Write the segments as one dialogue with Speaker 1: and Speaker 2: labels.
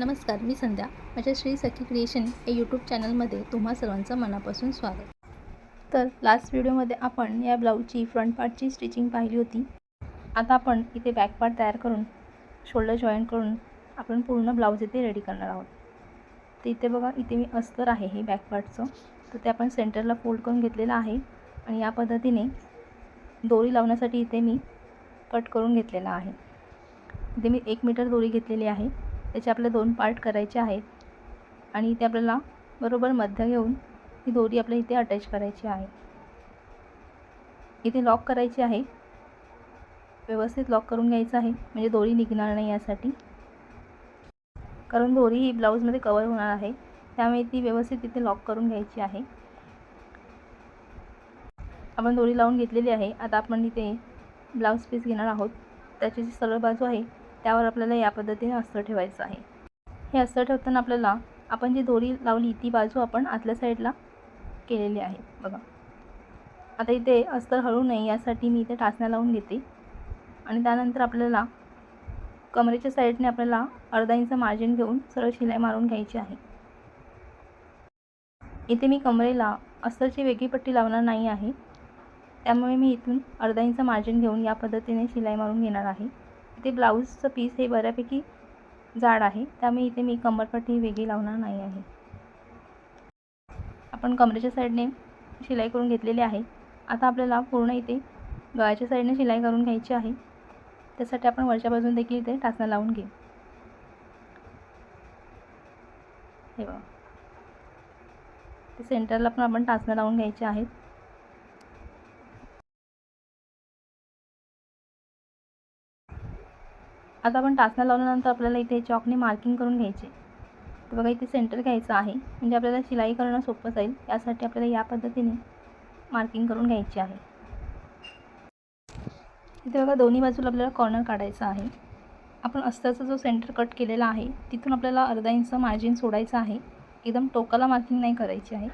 Speaker 1: नमस्कार मी संध्या. माझ्या श्री सखी क्रिएशन या यूट्यूब चॅनलमध्ये तुम्हा सर्वांचं मनापासून स्वागत. तर लास्ट व्हिडिओमध्ये आपण या ब्लाऊजची फ्रंट पार्टची स्टिचिंग पाहिली होती. आता आपण इथे बॅक पार्ट तयार करून शोल्डर जॉईन करून आपण पूर्ण ब्लाऊज इथे रेडी करणार आहोत. तर इथे बघा इथे मी अस्तर आहे हे बॅक पार्टचं तर ते आपण सेंटरला फोल्ड करून घेतलेलं आहे आणि या पद्धतीने दोरी लावण्यासाठी इथे मी कट करून घेतलेला आहे. इथे मी एक मीटर दोरी घेतलेली आहे. त्याचे आपले दोन पार्ट करायचे आहेत. आणि इथे आपल्याला बरोबर मध्य घेऊन ही दोरी आपल्या इथे अटॅच करायची आहे. इथे लॉक करायची आहे. व्यवस्थित लॉक करून घ्यायचं आहे. म्हणजे दोरी निघणार नाही यासाठी. कारण दोरी ही ब्लाऊजमध्ये कवर होणार आहे. त्यामुळे ती व्यवस्थित इथे लॉक करून घ्यायची आहे. आपण दोरी लावून घेतलेली आहे. आता आपण इथे ब्लाऊज पीस घेणार आहोत. त्याची जी सरळ बाजू आहे त्यावर आपल्याला या पद्धतीने अस्तर ठेवायचं आहे. हे अस्तर ठेवताना आपल्याला आपण जी दोरी लावली ती बाजू आपण आतल्या साईडला केलेली आहे. बघा. आता इथे अस्तर हळू नये यासाठी मी इथे टाचण्या लावून घेते. आणि त्यानंतर आपल्याला कमरेच्या साईडने आपल्याला अर्धा इंच मार्जिन घेऊन सरळ शिलाई मारून घ्यायची आहे. इथे मी कमरेला अस्तरची वेगळी पट्टी लावणार नाही आहे. त्यामुळे मी इथून अर्धा इंच मार्जिन घेऊन या पद्धतीने शिलाई मारून घेणार आहे. इथे ब्लाऊजचं पीस हे बऱ्यापैकी जाड आहे. त्यामुळे इथे मी कमरपट्टी वेगळी लावणार नाही आहे. आपण कमरेच्या साईडने शिलाई करून घेतलेली आहे. आता आपल्याला पूर्ण इथे गळ्याच्या साईडने शिलाई करून घ्यायची आहे. त्यासाठी आपण वरच्या बाजून देखील इथे टाचणं लावून घेऊ. हे बघा. ते सेंटरला पण आपण टाचणं लावून घ्यायचे आहेत. आता आपण टाचण्या लावल्यानंतर आपल्याला इथे चॉकने मार्किंग करून घ्यायचे तर बघा इथे सेंटर घ्यायचं आहे. म्हणजे आपल्याला शिलाई करणं सोपं जाईल. यासाठी आपल्याला या पद्धतीने मार्किंग करून घ्यायची आहे. इथे बघा दोन्ही बाजूला आपल्याला कॉर्नर काढायचा आहे. आपण अस्ताचा जो सेंटर कट केलेला आहे तिथून आपल्याला अर्धा इंच मार्जिन सोडायचं आहे. एकदम टोकाला मार्किंग नाही करायची आहे.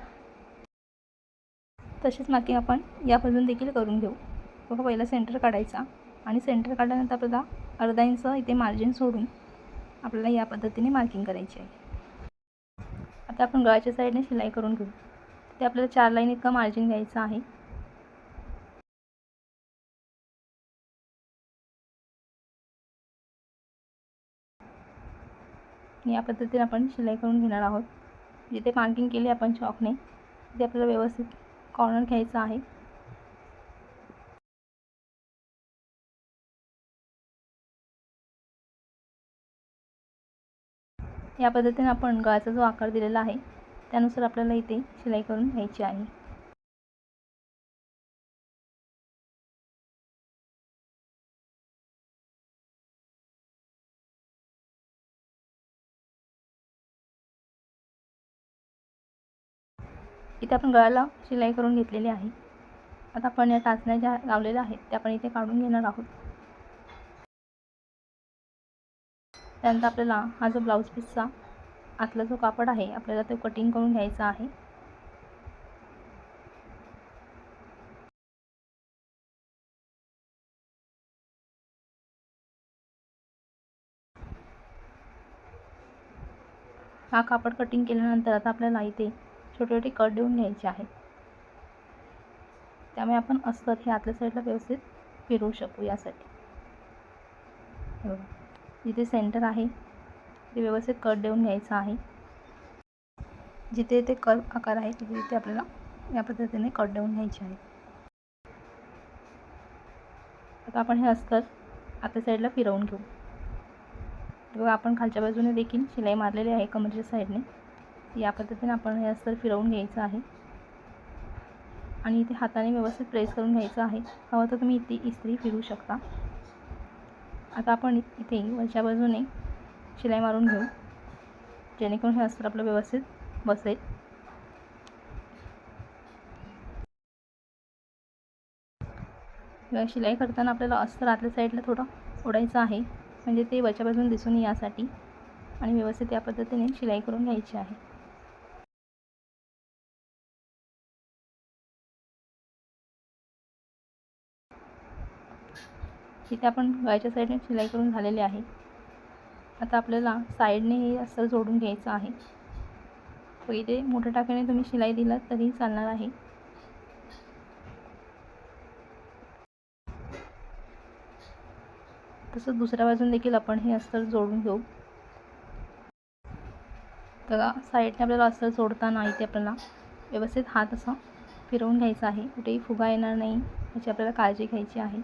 Speaker 1: तसेच मार्किंग आपण या बाजून देखील करून घेऊ. बघा पहिला सेंटर काढायचा आणि सेंटर काढल्यानंतर आपल्याला अर्धा इंच इथे मार्जिन सोडून आपल्याला या पद्धतीने मार्किंग करायची आहे. आता आपण गळाच्या साईडने शिलाई करून घेऊ. ते आपल्याला चार लाईन इतकं मार्जिन घ्यायचं आहे. या पद्धतीने आपण शिलाई करून घेणार आहोत. जिथे मार्किंग केली आपण चॉकने तिथे आपल्याला व्यवस्थित कॉर्नर घ्यायचं आहे. या पद्धतीने आपण गळाचा जो आकार दिलेला आहे त्यानुसार आपल्याला इथे शिलाई करून घ्यायची आहे. इथे आपण गळाला शिलाई करून घेतलेली आहे. आता आपण या टाचण्या ज्या लावलेल्या आहेत त्या आपण इथे काढून घेणार आहोत. त्यानंतर आपल्याला हा जो ब्लाऊज पीसचा आतला जो कापड आहे आपल्याला तो कटिंग करून घ्यायचा आहे. हा कापड कटिंग केल्यानंतर आता आपल्याला इथे छोटे छोटे कट देऊन घ्यायचे आहेत. त्यामुळे आपण अस्तर हे आतल्या साईडला व्यवस्थित फिरवू शकू यासाठी. हे जिथे सेंटर आहे ते व्यवस्थित कट देऊन घ्यायचं आहे. जिथे ते कर्व आकार आहे तिथे तिथे आपल्याला या पद्धतीने कट देऊन घ्यायचे आहे. आता आपण हे अस्तर आता साईडला फिरवून घेऊ. बघा आपण खालच्या बाजूने देखील शिलाई मारलेली आहे कमरच्या साईडने या पद्धतीने आपण हे अस्तर फिरवून घ्यायचं आहे. आणि इथे हाताने व्यवस्थित प्रेस करून घ्यायचं आहे. हवं तर तुम्ही इथे इस्त्री फिरू शकता. आता आपण इथे वरच्या बाजूने शिलाई मारून घेऊ जेणेकरून हे अस्तर आपलं व्यवस्थित बसेल. शिलाई करताना आपल्याला अस्तर आतल्या साईडला थोडं ओढायचं आहे. म्हणजे ते वरच्या बाजून दिसून यासाठी आणि व्यवस्थित या पद्धतीने शिलाई करून घ्यायची आहे. इथे आपण गळ्याच्या साईडने शिलाई करून झालेली आहे. आता आपल्याला साईडने हे अस्तर जोडून घ्यायचं आहे. तर इथे मोठ्या टाक्याने तुम्ही शिलाई दिलात तरी चालणार आहे. तसंच दुसऱ्या बाजून देखील आपण हे अस्तर जोडून घेऊ. तर साईडने आपल्याला अस्तर जोडताना इथे आपल्याला व्यवस्थित हात असा फिरवून घ्यायचा आहे. कुठेही फुगा येणार नाही याची आपल्याला काळजी घ्यायची आहे.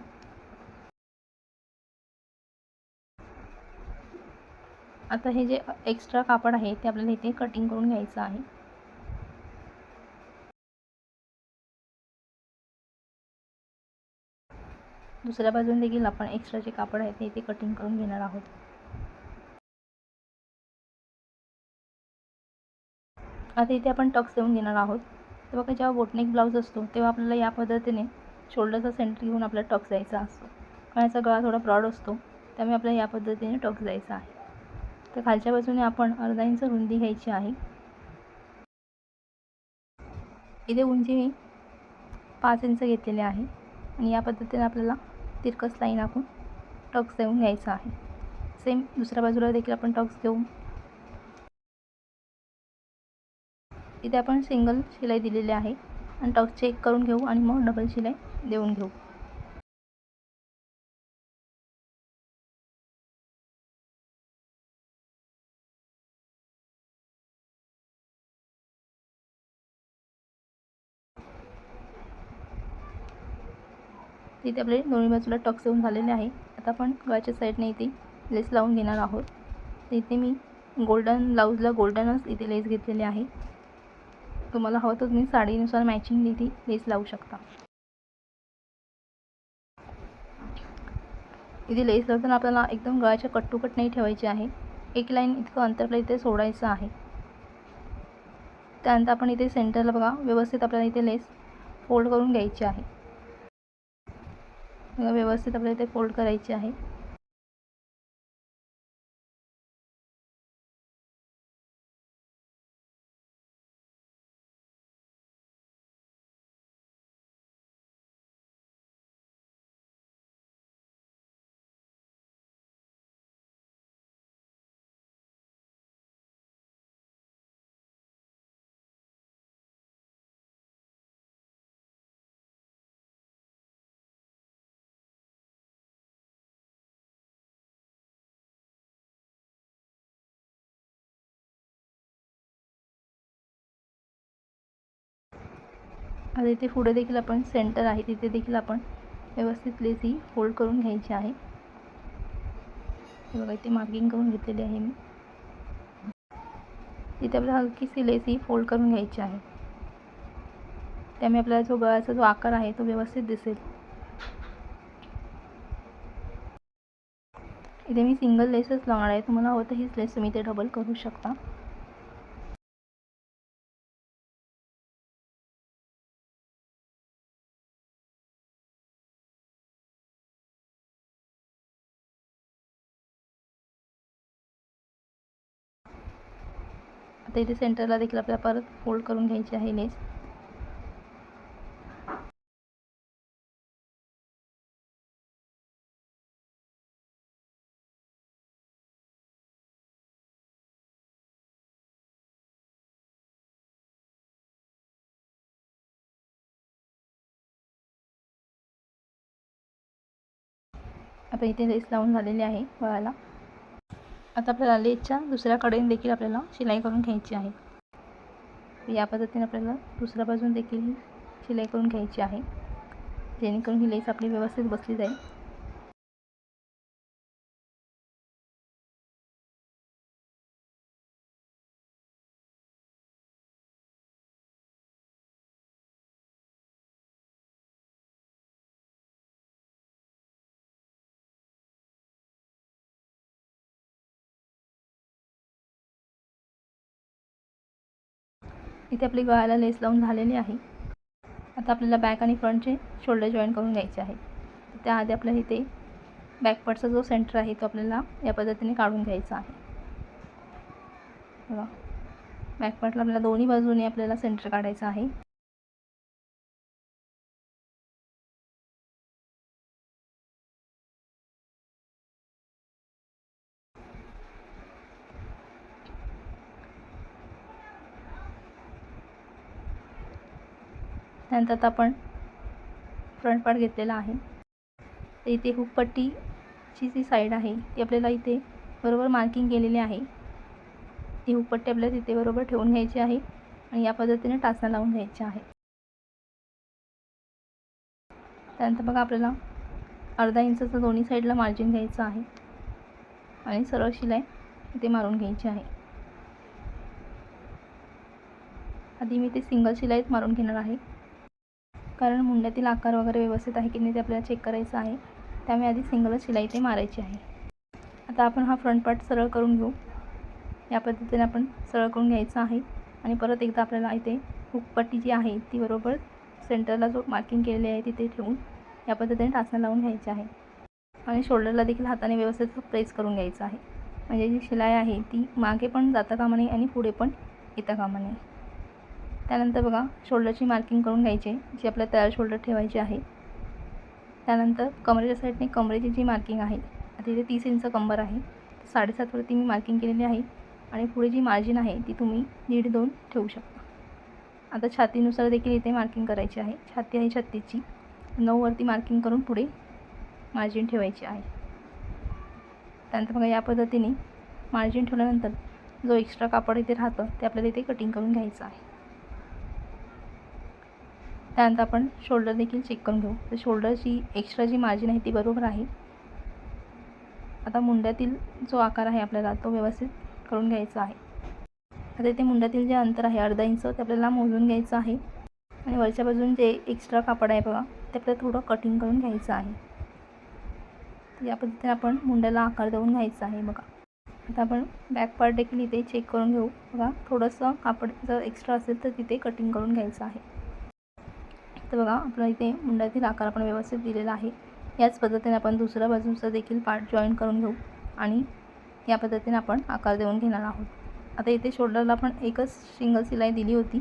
Speaker 1: आता हे जे एक्स्ट्रा कापड आहे ते आपल्याला इथे कटिंग करून घ्यायचं आहे. दुसऱ्या बाजून देखील आपण एक्स्ट्रा जे कापड आहे ते इथे कटिंग करून घेणार आहोत. आता इथे आपण टक्स देऊन घेणार आहोत. तर बघा जेव्हा बोटनेक ब्लाऊज असतो तेव्हा आपल्याला या पद्धतीने शोल्डरचा सेंटर घेऊन आपल्याला टक्स द्यायचा असतो. कारण याचा गळा थोडा ब्रॉड असतो त्यामुळे आपल्याला या पद्धतीने टक्स द्यायचा आहे. तर खालच्या बाजूने आपण अर्धा इंच रुंदी घ्यायची आहे. इथे उंची मी पाच इंच घेतलेली आहे. आणि या पद्धतीने आपल्याला तिरकस लाईन आखून टक्स देऊन घ्यायचा आहे. सेम दुसऱ्या बाजूला देखील आपण टक्स देऊ. इथे आपण सिंगल शिलाई दिलेली आहे. आणि टक्स चेक करून घेऊ आणि मग डबल शिलाई देऊन घेऊ. तिथे आपले दोन्ही बाजूला टक्स येऊन झालेले आहे. आता आपण गळ्याच्या साईडने इथे लेस लावून घेणार आहोत. तर इथे मी गोल्डन ब्लाऊजला गोल्डनच इथे लेस घेतलेले आहे. तुम्हाला हवं तर तुम्ही साडीनुसार मॅचिंग इथे लेस लावू शकता. इथे लेस लावताना आपल्याला एकदम गळ्याच्या कट नाही ठेवायची आहे. एक लाईन इतकं अंतरला इथे सोडायचं आहे. त्यानंतर आपण इथे सेंटरला बघा. व्यवस्थित आपल्याला इथे लेस फोल्ड करून घ्यायची आहे. व्यवस्थित आपल्याला इथे फोल्ड करायची आहे. आता इथे पुढे देखील आपण सेंटर आहे. तिथे देखील आपण व्यवस्थित लेस ही फोल्ड करून घ्यायची आहे. बघा इथे मार्किंग करून घेतलेली आहे मी. इथे आपल्याला हलकीशी लेस ही फोल्ड करून घ्यायची आहे. त्यामुळे आपल्याला जो गळ्याचा जो आकार आहे तो व्यवस्थित दिसेल. इथे मी सिंगल लेसच लावणार आहे. तुम्हाला हवं तर हीच लेस तुम्ही इथे डबल करू शकता. आता इथे सेंटरला देखील आपल्याला परत फोल्ड करून घ्यायची आहे लेस आता इथे लेस लावून झालेली आहे गळ्याला आता आपल्याला लेसच्या दुसऱ्या कडेने देखील आपल्याला शिलाई करून घ्यायची आहे. या पद्धतीने आपल्याला दुसऱ्या बाजून देखील ही शिलाई करून घ्यायची आहे. जेणेकरून ही लेस आपली व्यवस्थित बसली जाईल. इथे आपली गळ्याला लेस लावून झालेली आहे. आता आपल्याला बॅक आणि फ्रंटचे शोल्डर जॉईन करून घ्यायचे आहे त्याआधी आपल्याला इथे बॅकपार्टचा जो सेंटर आहे तो आपल्याला या पद्धतीने काढून घ्यायचा आहे. बघा. बॅकपार्टला आपल्याला दोन्ही बाजूने आपल्याला सेंटर काढायचं आहे. त्यानंतर आता आपण फ्रंट पार्ट घेतलेला आहे. तर इथे हुकपट्टीची जी साईड आहे ती आपल्याला इथे बरोबर मार्किंग केलेली आहे. ती हुकपट्टी आपल्याला तिथे बरोबर ठेवून घ्यायची आहे आणि या पद्धतीने टाचण्या लावून घ्यायच्या आहे त्यानंतर बघा आपल्याला अर्धा इंचाचं दोन्ही साईडला मार्जिन घ्यायचं आहे आणि सरळ शिलाई इथे मारून घ्यायची आहे. आधी मी ते सिंगल शिलाईच मारून घेणार आहे. कारण मुंड्यातील आकार वगैरे व्यवस्थित आहे की नाही ते आपल्याला चेक करायचं आहे. त्यामुळे आधी सिंगलच शिलाई ते मारायची आहे. आता आपण हा फ्रंट पार्ट सरळ करून घेऊ. या पद्धतीने आपण सरळ करून घ्यायचं आहे. आणि परत एकदा आपल्याला इथे हुकपट्टी जी आहे ती बरोबर सेंटरला जो मार्किंग केलेली आहे तिथे ठेवून या पद्धतीने टाचणं लावून घ्यायची आहे. आणि शोल्डरला देखील हाताने व्यवस्थित प्रेस करून घ्यायचं आहे. म्हणजे जी शिलाई आहे ती मागे पण जाता कामा नये आणि पुढे पण येता कामा नये. त्यानंतर बघा शोल्डरची मार्किंग करून घ्यायची आहे जी आपल्या तयार शोल्डर ठेवायची आहे. त्यानंतर कमरेच्या साईडने कमरेची जी मार्किंग आहे आता इथे तीस इंच कंबर आहे साडेसातवरती मी मार्किंग केलेली आहे आणि पुढे जी मार्जिन आहे ती तुम्ही दीड दोन ठेवू शकता. आता छातीनुसार देखील इथे मार्किंग करायची आहे. छाती आहे छत्तीची नऊवरती मार्किंग करून पुढे मार्जिन ठेवायची आहे. त्यानंतर बघा या पद्धतीने मार्जिन ठेवल्यानंतर जो एक्स्ट्रा कापड इथे राहतं ते आपल्याला इथे कटिंग करून घ्यायचं आहे. त्यानंतर आपण शोल्डर देखील चेक करून घेऊ. तर शोल्डरची एक्स्ट्रा जी मार्जिन आहे ती बरोबर आहे. आता मुंड्यातील जो आकार आहे आपल्याला तो व्यवस्थित करून घ्यायचा आहे. आता इथे मुंड्यातील जे अंतर आहे अर्धा इंच ते आपल्याला मोजून घ्यायचं आहे. आणि वरच्या बाजून जे एक्स्ट्रा कापड आहे बघा ते आपल्याला थोडं कटिंग करून घ्यायचं आहे. या पद्धतीने आपण मुंड्याला आकार देऊन घ्यायचा आहे बघा. आता आपण बॅक पार्ट देखील इथे चेक करून घेऊ. बघा थोडंसं कापड जर एक्स्ट्रा असेल तर तिथे कटिंग करून घ्यायचं आहे. तर बघा आपला इथे मुंड्यातील आकार आपण व्यवस्थित दिलेला आहे. याच पद्धतीने आपण दुसऱ्या बाजूचा देखील पार्ट जॉईन करून घेऊ आणि या पद्धतीने आपण आकार देऊन घेणार आहोत. आता इथे शोल्डरला आपण एकच सिंगल शिलाई दिली होती.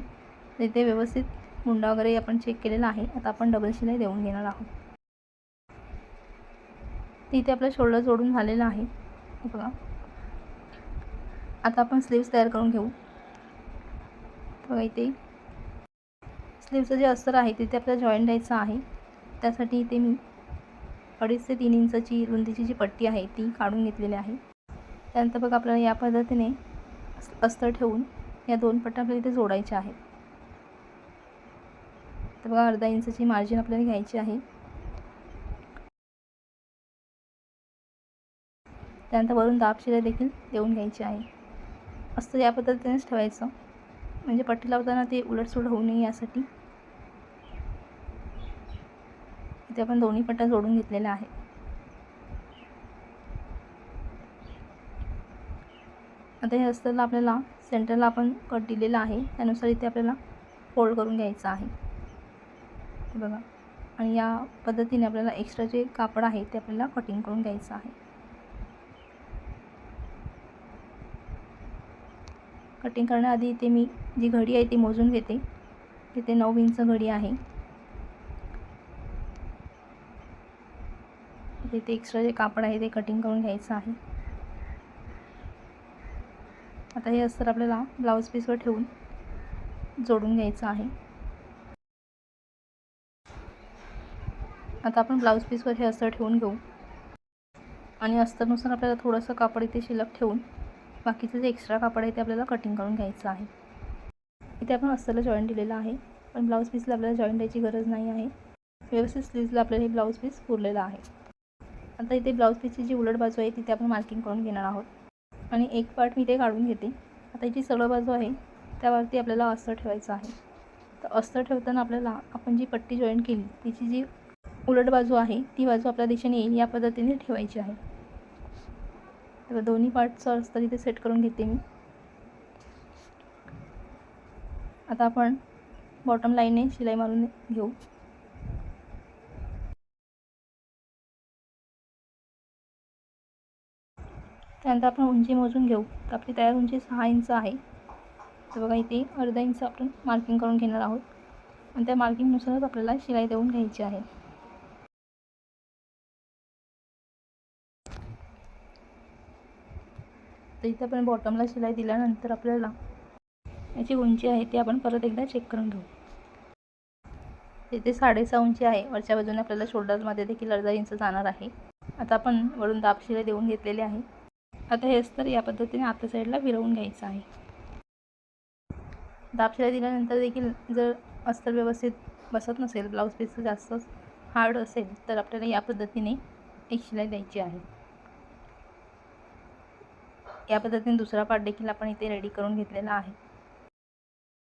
Speaker 1: तर इथे व्यवस्थित मुंडा वगैरे आपण चेक केलेला आहे. आता आपण डबल शिलाई देऊन घेणार आहोत. तर इथे आपलं शोल्डर जोडून झालेलं आहे. बघा. आता आपण स्लीव्स तयार करून घेऊ. बघा इथे स्लीवचं जे अस्तर आहे तिथे आपल्याला जॉईंट द्यायचं आहे. त्यासाठी इथे मी अडीच ते तीन इंचाची रुंदीची जी पट्टी आहे ती काढून घेतलेली आहे. त्यानंतर बघा आपल्याला या पद्धतीने अस्तर ठेवून या दोन पट्ट्या आपल्याला इथे जोडायच्या आहेत. तर बघा अर्धा इंचची मार्जिन आपल्याला घ्यायची आहे. त्यानंतर वरून दाब शिलाई देखील देऊन घ्यायची आहे. असं या पद्धतीनेच ठेवायचं. म्हणजे पट्टी लावताना ते उलटसुलट होऊ नये यासाठी. इथे आपण दोन्ही पट्ट्या जोडून घेतलेल्या आहेत आता हे असताना आपल्याला सेंटरला आपण कट दिलेला आहे. त्यानुसार इथे आपल्याला फोल्ड करून घ्यायचं आहे. बघा. आणि या पद्धतीने आपल्याला एक्स्ट्रा जे कापड आहे ते आपल्याला कटिंग करून घ्यायचं आहे. कटिंग करण्याआधी इथे मी जी घडी आहे ती मोजून घेते. तिथे नऊ इंच घडी आहे. तिथे एक्स्ट्रा जे कापड आहे ते कटिंग करून घ्यायचं आहे. आता हे अस्तर आपल्याला ब्लाऊज पीसवर ठेवून जोडून घ्यायचं आहे. आता आपण ब्लाऊज पीसवर हे अस्तर ठेवून घेऊ. आणि अस्तरनुसार आपल्याला थोडंसं कापड इथे शिल्लक ठेवून बाकीचं जे एक्स्ट्रा कापड आहे ते आपल्याला कटिंग करून घ्यायचं आहे. इथे आपण अस्तरला जॉईंट दिलेला आहे पण ब्लाऊज पीसला आपल्याला जॉईन द्यायची गरज नाही आहे. व्यवस्थित स्लीव्जला आपल्याला हे ब्लाऊज पीस पुरलेलं आहे. आता इथे ब्लाऊज पीसची जी उलट बाजू आहे तिथे आपण मार्किंग करून घेणार आहोत. आणि एक पार्ट मी ते काढून घेते. आता जी सरळ बाजू आहे त्यावरती आपल्याला अस्तर ठेवायचं आहे. तर अस्तर ठेवताना आपल्याला आपण जी पट्टी जॉईन केली तिची जी उलट बाजू आहे ती बाजू आपल्या दिशेने येईल या पद्धतीने ठेवायची आहे. तर दोन्ही पार्टचं अस्तर इथे सेट करून घेते मी. आता आपण बॉटम लाईनने शिलाई मारून घेऊ. त्यानंतर आपण उंची मोजून घेऊ. तर आपली तयार उंची सहा इंच आहे. तर बघा इथे अर्धा इंच आपण मार्किंग करून घेणार आहोत. आणि त्या मार्किंगनुसारच आपल्याला शिलाई देऊन घ्यायची आहे. तर इथे आपण बॉटमला शिलाई दिल्यानंतर आपल्याला याची उंची आहे ती आपण परत एकदा चेक करून घेऊ. इथे साडेसहा उंची आहे. वरच्या बाजूने आपल्याला शोल्डरमध्ये देखील अर्धा इंच जाणार आहे. आता आपण वरून दाब शिलाई देऊन घेतलेली आहे. आता हे अस्तर या पद्धतीने आतल्या साईडला फिरवून घ्यायचं आहे. दाबशिला दिल्यानंतर देखील जर अस्तर व्यवस्थित बसत नसेल ब्लाऊज पीस जास्त हार्ड असेल तर आपल्याला या पद्धतीने एक शिलाई द्यायची आहे. या पद्धतीने दुसरा पार्ट देखील आपण इथे रेडी करून घेतलेला आहे.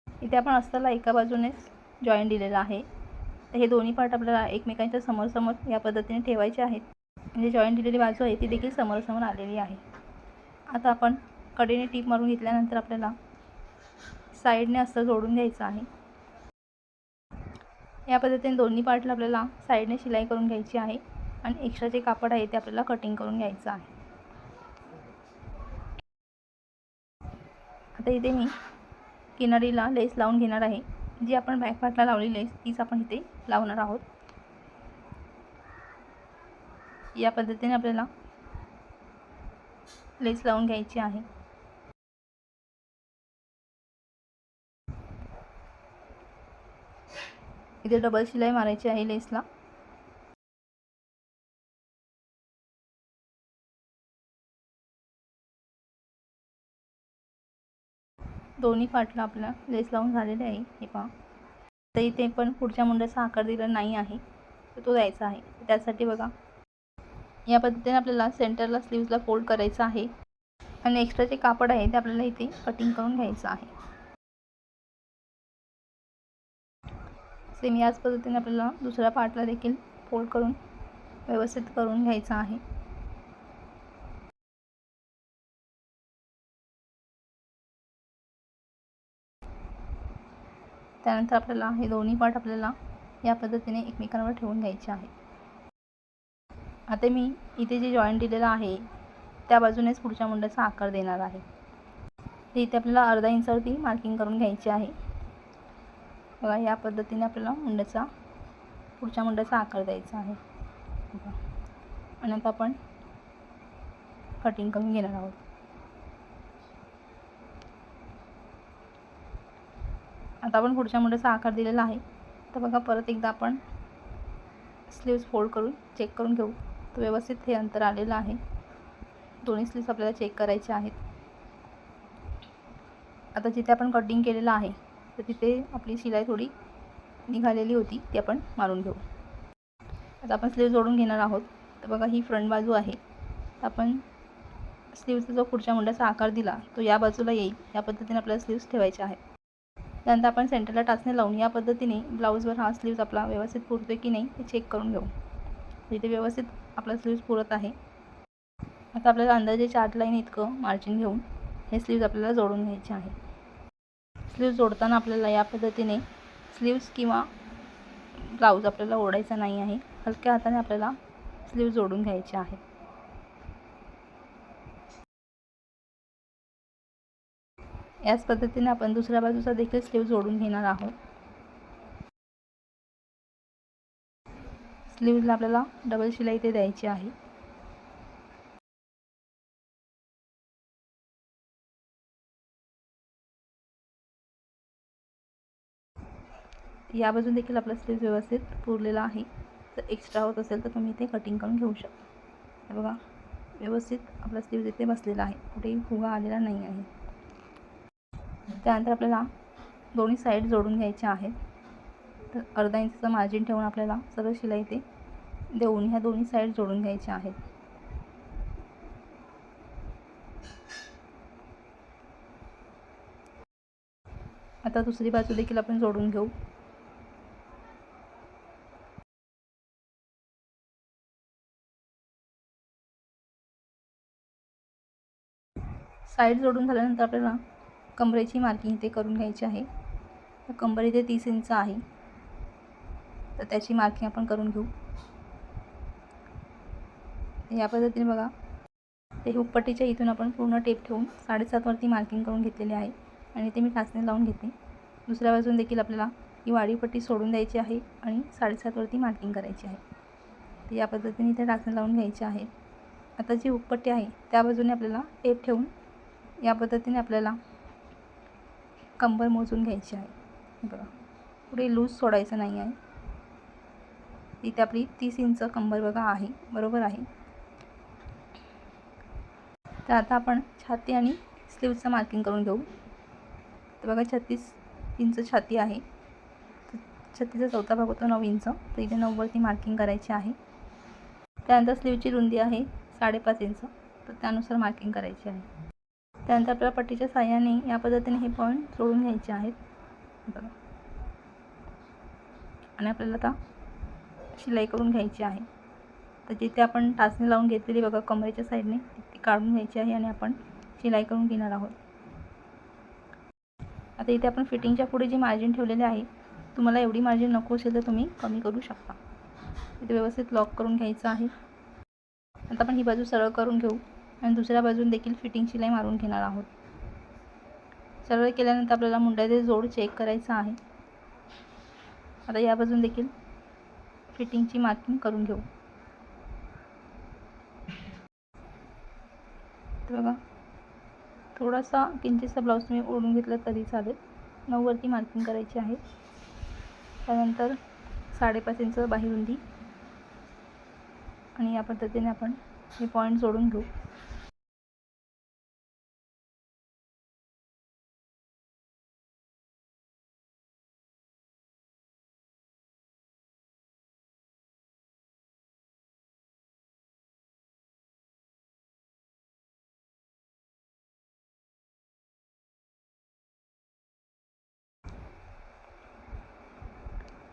Speaker 1: इथे आपण अस्ताला एका बाजूनेच जॉईंट दिलेला आहे. तर हे दोन्ही पार्ट आपल्याला एकमेकांच्या समोरसमोर या पद्धतीने ठेवायचे आहेत. म्हणजे जॉईंट दिलेली बाजू आहे ती देखील समोरसमोर आलेली आहे. आता आपण कडेने टीप मारून घेतल्यानंतर आपल्याला साईडने असं जोडून घ्यायचं आहे. या पद्धतीने दोन्ही पार्टला आपल्याला साईडने शिलाई करून घ्यायची आहे आणि एक्स्ट्रा जे कापड आहे ते आपल्याला कटिंग करून घ्यायचं आहे. आता इथे मी किनारीला लेस लावून घेणार आहे. जी आपण बॅक पार्टला लावली लेस तीच आपण इथे लावणार आहोत. या पद्धतीने आपल्याला लेस लावून घ्यायची आहे. इथे डबल शिलाई मारायची आहे लेसला दोन्ही फाटला आपल्या लेस लावून झालेले आहे. हे पहा. तर इथे पण पुढच्या मुंड्याचा आकार दिला नाही आहे. तर तो द्यायचा आहे. त्यासाठी बघा. या पद्धतीने आपल्याला सेंटरला स्लीव्जला फोल्ड करायचं आहे. आणि एक्स्ट्रा जे कापड आहे ते आपल्याला इथे कटिंग करून घ्यायचं आहे. सेम याच पद्धतीने आपल्याला दुसऱ्या पार्टला देखील फोल्ड करून व्यवस्थित करून घ्यायचं आहे. त्यानंतर आपल्याला हे दोन्ही पार्ट आपल्याला या पद्धतीने एकमेकांवर ठेवून घ्यायचे आहे. आता मी इथे जे जॉईंट दिलेलं आहे त्या बाजूनेच पुढच्या मुंड्याचा आकार देणार आहे. तर इथे आपल्याला अर्धा इंचावरती मार्किंग करून घ्यायची आहे. बघा या पद्धतीने आपल्याला मुंड्याचा पुढच्या मुंड्याचा आकार द्यायचा आहे. आणि आता आपण कटिंग करून घेणार आहोत. आता आपण पुढच्या मुंड्याचा आकार दिलेला आहे. तर बघा परत एकदा आपण स्लीव्स फोल्ड करून चेक करून घेऊ. तर व्यवस्थित हे अंतर आलेलं आहे. दोन्ही स्लीव्स आपल्याला चेक करायचे आहेत. आता जिथे आपण कटिंग केलेलं आहे तर तिथे आपली शिलाई थोडी निघालेली होती ती आपण मारून घेऊ. आता आपण स्लीव जोडून घेणार आहोत. तर बघा ही फ्रंट बाजू आहे. आपण स्लीवचा जो पुढच्या मुंड्याचा आकार दिला तो या बाजूला येईल. या पद्धतीने आपल्याला स्लीव्स ठेवायचे आहेत. त्यानंतर आपण सेंटरला टाचणे लावून या पद्धतीने ब्लाऊजवर हा स्लीव्ज आपला व्यवस्थित पुरतो की नाही हे चेक करून घेऊ. इथे व्यवस्थित आपला स्लीव्ज पुरत आहे. आता आपल्याला अंदाजे चार लाईन इतकं मार्जिन घेऊन हे स्लीव्ज आपल्याला जोडून घ्यायचे आहे. स्लीव्ज जोडताना आपल्याला या पद्धतीने स्लीव्ज किंवा ब्लाऊज आपल्याला ओढायचा नाही आहे. हलक्या हाताने आपल्याला स्लीव्ज जोडून घ्यायचे आहे. याच पद्धतीने आपण दुसऱ्या बाजूचा देखील स्लीव जोडून घेणार आहोत. स्लीवला आपल्याला डबल शिलाई इथे द्यायची आहे. या बाजून देखील आपला स्लीव व्यवस्थित पुरलेला आहे. जर एक्स्ट्रा होत असेल तर तुम्ही इथे कटिंग करून घेऊ शकता. बघा व्यवस्थित आपला स्लीव इथे बसलेला आहे. कुठेही फुगा आलेला नाही आहे. त्यानंतर आपल्याला दोन्ही साईड जोडून घ्यायच्या आहेत. तर अर्धा इंचचं मार्जिन ठेवून आपल्याला सरळ शिलाई ते देऊन ह्या दोन्ही साईड जोडून घ्यायच्या आहेत आता दुसरी बाजू देखील आपण जोडून घेऊ. साईड जोडून झाल्यानंतर आपल्याला कमरेची मार्किंग इथे करून घ्यायची आहे. कंबर इथे तीस इंच आहे. तर त्याची मार्किंग आपण करून घेऊ. या पद्धतीने बघा. ते हुपट्टीच्या इथून आपण पूर्ण टेप ठेवून साडेसातवरती मार्किंग करून घेतलेली आहे आणि ते मी टाचणे लावून घेते. दुसऱ्या बाजून देखील आपल्याला ही वाढीपट्टी सोडून द्यायची आहे आणि साडेसातवरती मार्किंग करायची आहे. तर या पद्धतीने इथे टाचणे लावून घ्यायची आहे. आता जी हुपट्टी आहे त्या बाजूने आपल्याला टेप ठेवून या पद्धतीने आपल्याला कंबर मोजून घ्यायची आहे. बघा. पुढे लूज सोडायचं नाही आहे. इथे आपली तीस इंच कंबर बघा आहे. बरोबर आहे. तर आता आपण छाती आणि स्लीवचं मार्किंग करून घेऊ. तर बघा छत्तीस इंच छाती आहे. तर चौथा भाग होतो नऊ इंच. तर इथे नऊवरती मार्किंग करायची आहे. त्यानंतर स्लीवची रुंदी आहे साडेपाच इंच. तर त्यानुसार मार्किंग करायची आहे. त्यानंतर आपल्याला पट्टीच्या साह्याने या पद्धतीने हे पॉईंट सोडून घ्यायचे आहेत. बघा. आणि आपल्याला आता शिलाई करून घ्यायची आहे. तर जिथे आपण टाचणी लावून घेतलेली बघा कमरेच्या साईडने ती काढून घ्यायची आहे आणि आपण शिलाई करून घेणार आहोत. आता इथे आपण फिटिंगच्या पुढे जी मार्जिन ठेवलेली आहे तुम्हाला एवढी मार्जिन नको असेल तर तुम्ही कमी करू शकता. इथे व्यवस्थित लॉक करून घ्यायचं आहे. आता आपण ही बाजू सरळ करून घेऊ आणि दुसऱ्या बाजून देखील फिटिंग शिलाई मारून घेणार आहोत. सरळ केल्यानंतर आपल्याला मुंड्याचे जोड चेक करायचा आहे. आता या बाजून देखील फिटिंगची मार्किंग करून घेऊ. तर बघा थोडासा किंचितसा ब्लाऊज तुम्ही ओढून घेतला तरी चालेल. नऊवरती मार्किंग करायची आहे. त्यानंतर साडेपाच इंच बाहेरुंदी आणि या पद्धतीने आपण हे पॉईंट जोडून घेऊ.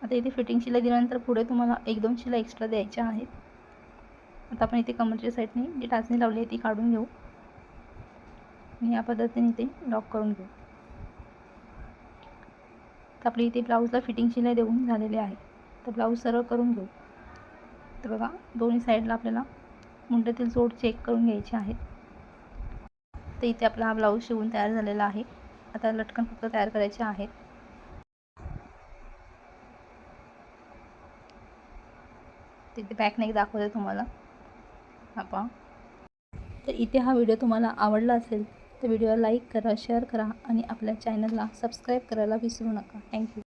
Speaker 1: आता इथे फिटिंग शिलाई दिल्यानंतर पुढे तुम्हाला एक दोन शिलाई एक्स्ट्रा द्यायच्या आहेत. आता आपण इथे कमरच्या साईडने जी टाचणी लावली आहे ती काढून घेऊ. आणि या पद्धतीने इथे लॉक करून घेऊ. तर आपली इथे ब्लाऊजला फिटिंग शिलाई देऊन झालेली आहे. तर ब्लाऊज सरळ करून घेऊ. तर बघा दोन्ही साईडला आपल्याला मुंड्यातील जोड चेक करून घ्यायचे आहेत. तर इथे आपला हा ब्लाऊज शिवून तयार झालेला आहे. आता लटकन फक्त तयार करायचे आहेत. तिथे बॅक नाही दाखवते तुम्हाला. आपण. तर इथे हा व्हिडिओ तुम्हाला आवडला असेल तर व्हिडिओला लाईक करा शेअर करा आणि आपल्या चॅनलला सबस्क्राईब करायला विसरू नका. थँक्यू